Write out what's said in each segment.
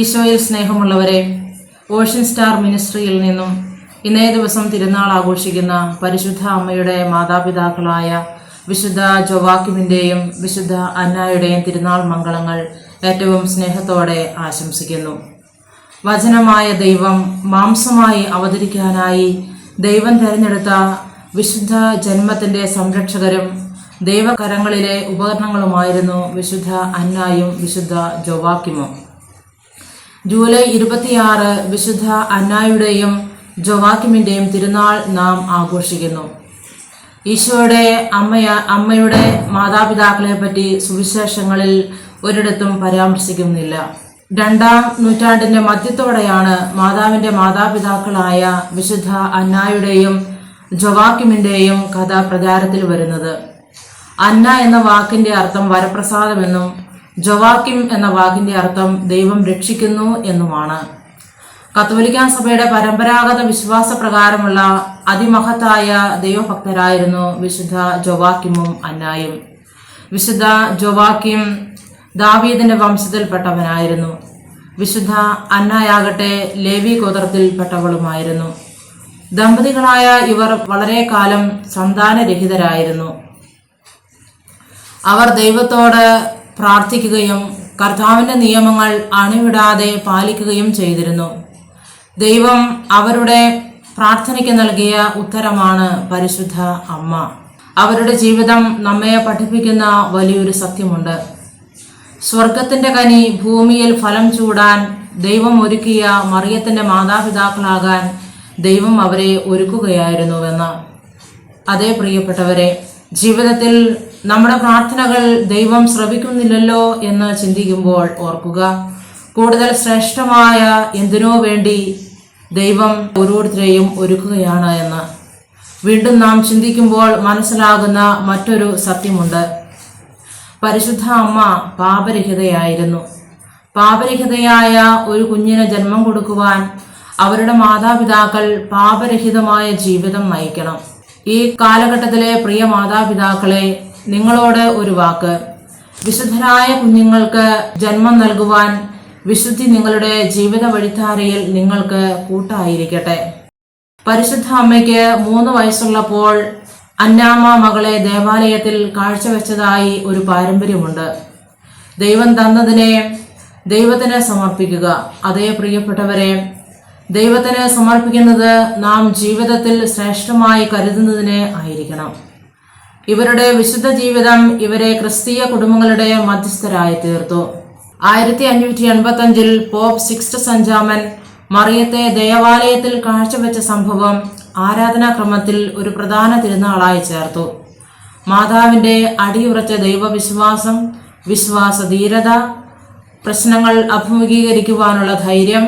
ഈശോയിൽ സ്നേഹമുള്ളവരെ ocean star മിനിസ്ട്രിയിൽ നിന്നും ഇന്നേ ദിവസം തിരുനാൾ ആഘോഷിക്കുന്ന പരിശുദ്ധ അമ്മയുടെ മാതാപിതാക്കളായ വിശുദ്ധ ജോവാക്കിമിന്റെയും വിശുദ്ധ അന്നായുടെയും തിരുനാൾ മംഗളങ്ങൾ ഏറ്റവും സ്നേഹത്തോടെ ആശംസിക്കുന്നു. വചനമായ ദൈവം മാംസമായി അവതരിക്കാനായി ദൈവം തിരഞ്ഞെടുത്ത വിശുദ്ധ ജന്മത്തിന്റെ സംരക്ഷകരും ദൈവകരങ്ങളിലെ ഉപകരണങ്ങളുമായിരുന്നു വിശുദ്ധ അന്നായും വിശുദ്ധ ജോവാക്യുമും ജൂലൈ ഇരുപത്തിയാറ് വിശുദ്ധ അന്നായുടെയും ജൊവാക്കിമിന്റെയും തിരുനാൾ നാം ആഘോഷിക്കുന്നു. ഈശോയുടെ അമ്മയ അമ്മയുടെ മാതാപിതാക്കളെ പറ്റി സുവിശേഷങ്ങളിൽ ഒരിടത്തും പരാമർശിക്കുന്നില്ല. രണ്ടാം നൂറ്റാണ്ടിന്റെ മധ്യത്തോടെയാണ് മാതാവിന്റെ മാതാപിതാക്കളായ വിശുദ്ധ അന്നായുടെയും ജൊവാക്കിമിന്റെയും കഥ പ്രചാരത്തിൽ വരുന്നത്. അന്ന എന്ന വാക്കിന്റെ അർത്ഥം വരപ്രസാദമെന്നും ജൊവാക്കിം എന്ന വാക്കിന്റെ അർത്ഥം ദൈവം രക്ഷിക്കുന്നു എന്നുമാണ്. കത്തോലിക്ക സഭയുടെ പരമ്പരാഗത വിശ്വാസ പ്രകാരമുള്ള അതിമഹത്തായ ദൈവഭക്തരായിരുന്നു വിശുദ്ധ ജൊവാക്കിമും അന്നായും. വിശുദ്ധ ജൊവാക്കിം ദാവീദിന്റെ വംശത്തിൽപ്പെട്ടവനായിരുന്നു. വിശുദ്ധ അന്നായാകട്ടെ ലേവി ഗോത്രത്തിൽപ്പെട്ടവളുമായിരുന്നു. ദമ്പതികളായ ഇവർ വളരെ കാലം സന്താനരഹിതരായിരുന്നു. അവർ ദൈവത്തോട് പ്രാർത്ഥിക്കുകയും കർത്താവിന്റെ നിയമങ്ങൾ അണിവിടാതെ പാലിക്കുകയും ചെയ്തിരുന്നു. ദൈവം അവരുടെ പ്രാർത്ഥനയ്ക്ക് നൽകിയ ഉത്തരമാണ് പരിശുദ്ധ അമ്മ. അവരുടെ ജീവിതം നമ്മെ പഠിപ്പിക്കുന്ന വലിയൊരു സത്യമുണ്ട്. സ്വർഗത്തിന്റെ കനി ഭൂമിയിൽ ഫലം ചൂടാൻ ദൈവം ഒരുക്കിയ മറിയത്തിന്റെ മാതാപിതാക്കളാകാൻ ദൈവം അവരെ ഒരുക്കുകയായിരുന്നുവെന്ന്. അതേ പ്രിയപ്പെട്ടവരെ ജീവിതത്തിൽ നമ്മുടെ പ്രാർത്ഥനകൾ ദൈവം ശ്രവിക്കുന്നില്ലല്ലോ എന്ന് ചിന്തിക്കുമ്പോൾ ഓർക്കുക. കൂടുതൽ ശ്രേഷ്ഠമായ എന്തിനോ വേണ്ടി ദൈവം ഓരോരുത്തരെയും ഒരുക്കുകയാണ് എന്ന്. വീണ്ടും നാം ചിന്തിക്കുമ്പോൾ മനസ്സിലാകുന്ന മറ്റൊരു സത്യമുണ്ട്. പരിശുദ്ധ അമ്മ പാപരഹിതയായിരുന്നു. പാപരഹിതയായ ഒരു കുഞ്ഞിന് ജന്മം കൊടുക്കുവാൻ അവരുടെ മാതാപിതാക്കൾ പാപരഹിതമായ ജീവിതം നയിക്കണം. ഈ കാലഘട്ടത്തിലെ പ്രിയ മാതാപിതാക്കളെ നിങ്ങളോട് ഒരു വാക്ക്. വിശുദ്ധരായ കുഞ്ഞുങ്ങൾക്ക് ജന്മം നൽകുവാൻ വിശുദ്ധി നിങ്ങളുടെ ജീവിത വഴിത്താരയിൽ നിങ്ങൾക്ക് കൂട്ടായിരിക്കട്ടെ. പരിശുദ്ധ അമ്മയ്ക്ക് മൂന്ന് വയസ്സുള്ളപ്പോൾ അന്നാമ്മ മകളെ ദേവാലയത്തിൽ കാഴ്ചവെച്ചതായി ഒരു പാരമ്പര്യമുണ്ട്. ദൈവം തന്നതിനെ ദൈവത്തിന് സമർപ്പിക്കുക. അതേ പ്രിയപ്പെട്ടവരെ ദൈവത്തിന് സമർപ്പിക്കുന്നത് നാം ജീവിതത്തിൽ ശ്രേഷ്ഠമായി കരുതുന്നതിനെ ആയിരിക്കണം. ഇവരുടെ വിശുദ്ധ ജീവിതം ഇവരെ ക്രിസ്തീയ കുടുംബങ്ങളുടെ മധ്യസ്ഥരായി തീർത്തു. ആയിരത്തി അഞ്ഞൂറ്റി എൺപത്തി അഞ്ചിൽ പോപ്പ് സിക്സ്റ്റ് സഞ്ചാമൻ മറിയത്തെ ദേവാലയത്തിൽ കാഴ്ചവെച്ച സംഭവം ആരാധനാക്രമത്തിൽ ഒരു പ്രധാന തിരുനാളായി ചേർത്തു. മാതാവിന്റെ അടിയുറച്ച ദൈവവിശ്വാസം വിശ്വാസധീരത പ്രശ്നങ്ങൾ അഭിമുഖീകരിക്കുവാനുള്ള ധൈര്യം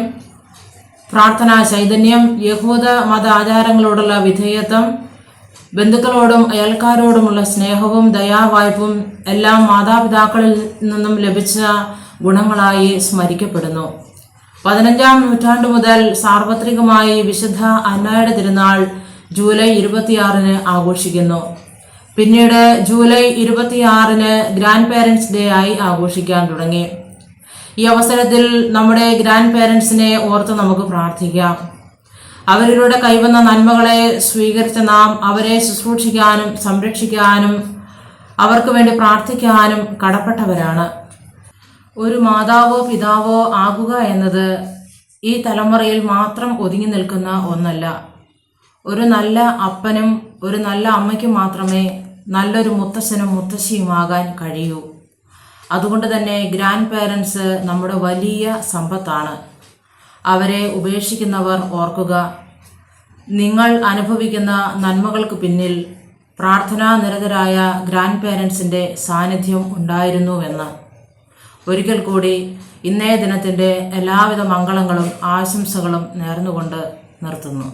പ്രാർത്ഥനാ ചൈതന്യം യഹൂദ മത ആചാരങ്ങളോടുള്ള വിധേയത്വം ബന്ധുക്കളോടും അയൽക്കാരോടുമുള്ള സ്നേഹവും ദയാവായ്പും എല്ലാം മാതാപിതാക്കളിൽ നിന്നും ലഭിച്ച ഗുണങ്ങളായി സ്മരിക്കപ്പെടുന്നു. പതിനഞ്ചാം നൂറ്റാണ്ടു മുതൽ സാർവത്രികമായി വിശുദ്ധ അന്നയുടെ തിരുനാൾ ജൂലൈ ഇരുപത്തിയാറിന് ആഘോഷിക്കുന്നു. പിന്നീട് ജൂലൈ ഇരുപത്തിയാറിന് ഗ്രാൻഡ് പേരൻസ് ഡേ ആയി ആഘോഷിക്കാൻ തുടങ്ങി. ഈ അവസരത്തിൽ നമ്മുടെ ഗ്രാൻഡ് പേരൻസിനെ ഓർത്ത് നമുക്ക് പ്രാർത്ഥിക്കാം. അവരിലൂടെ കൈവന്ന നന്മകളെ സ്വീകരിച്ച നാം അവരെ ശുശ്രൂഷിക്കാനും സംരക്ഷിക്കാനും അവർക്ക് വേണ്ടി പ്രാർത്ഥിക്കാനും കടപ്പെട്ടവരാണ്. ഒരു മാതാവോ പിതാവോ ആകുക എന്നത് ഈ തലമുറയിൽ മാത്രം ഒതുങ്ങി നിൽക്കുന്ന ഒന്നല്ല. ഒരു നല്ല അപ്പനും ഒരു നല്ല അമ്മയ്ക്കും മാത്രമേ നല്ലൊരു മുത്തശ്ശനും മുത്തശ്ശിയുമാകാൻ കഴിയൂ. അതുകൊണ്ട് തന്നെ ഗ്രാൻഡ് പേരൻസ് നമ്മുടെ വലിയ സമ്പത്താണ്. അവരെ ഉപേക്ഷിക്കുന്നവർ ഓർക്കുക നിങ്ങൾ അനുഭവിക്കുന്ന നന്മകൾക്ക് പിന്നിൽ പ്രാർത്ഥനാ നിരതരായ ഗ്രാൻഡ് പേരൻസിന്റെ സാന്നിധ്യം ഉണ്ടായിരുന്നുവെന്ന്. ഒരിക്കൽ കൂടി ഇന്നേ ദിനത്തിന്റെ എല്ലാവിധ മംഗളങ്ങളും ആശംസകളും നേർന്നുകൊണ്ട് നിർത്തുന്നു.